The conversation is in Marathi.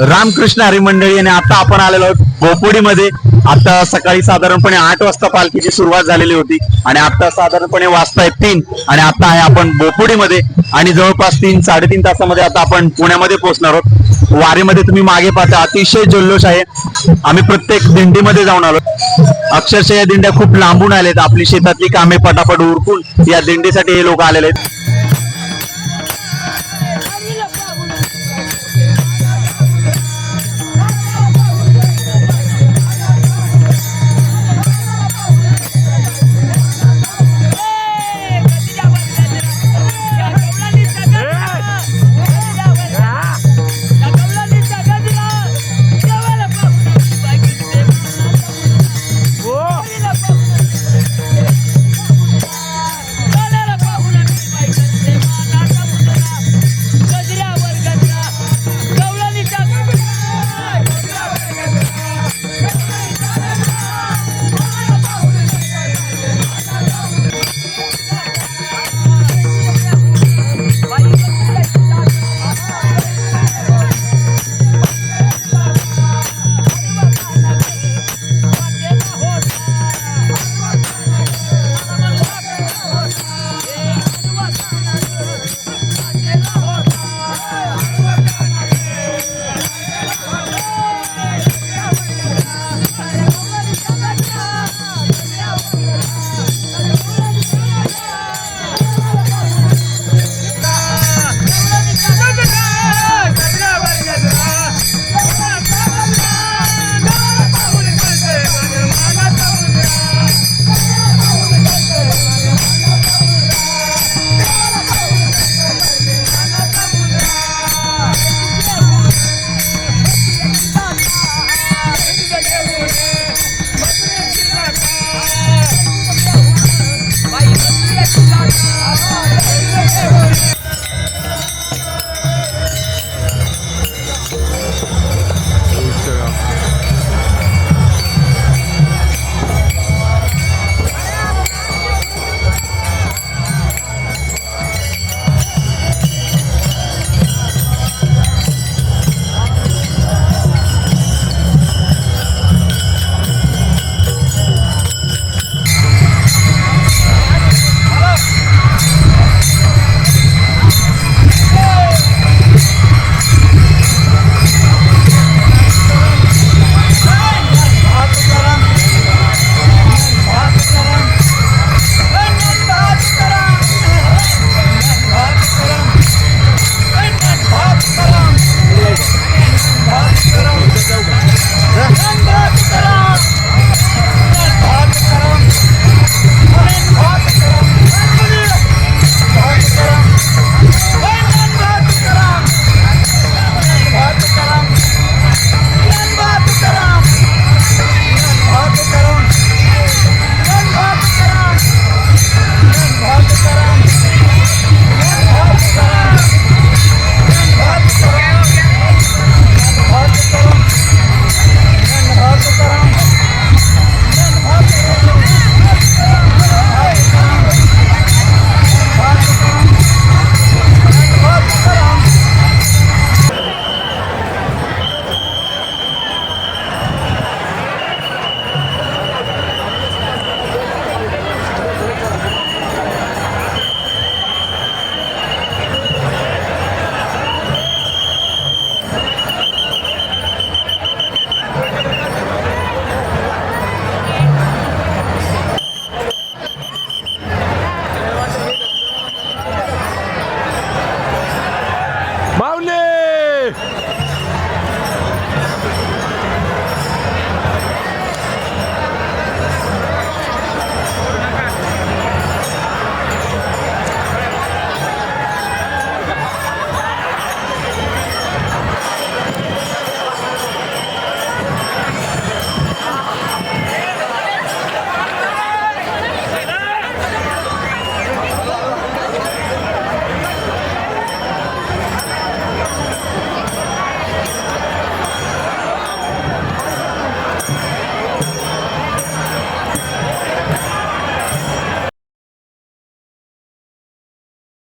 रामकृष्ण हरिमंडळी आणि आता आपण आलेलो आहोत बोपोडीमध्ये. आता सकाळी साधारणपणे आठ वाजता पालखीची सुरुवात झालेली होती आणि आता साधारणपणे वाजता आहे तीन आणि आता आहे आपण बोपोडीमध्ये. आणि जवळपास तीन साडेतीन तासामध्ये आता आपण पुण्यामध्ये पोहोचणार आहोत. वारीमध्ये तुम्ही मागे पाहता अतिशय जल्लोष आहे. आम्ही प्रत्येक दिंडीमध्ये जाऊन आलो. अक्षरशः या दिंड्या खूप लांबून आलेत. आपली शेतातली कामे पटापट उरकून या दिंडीसाठी हे लोक आलेले आहेत.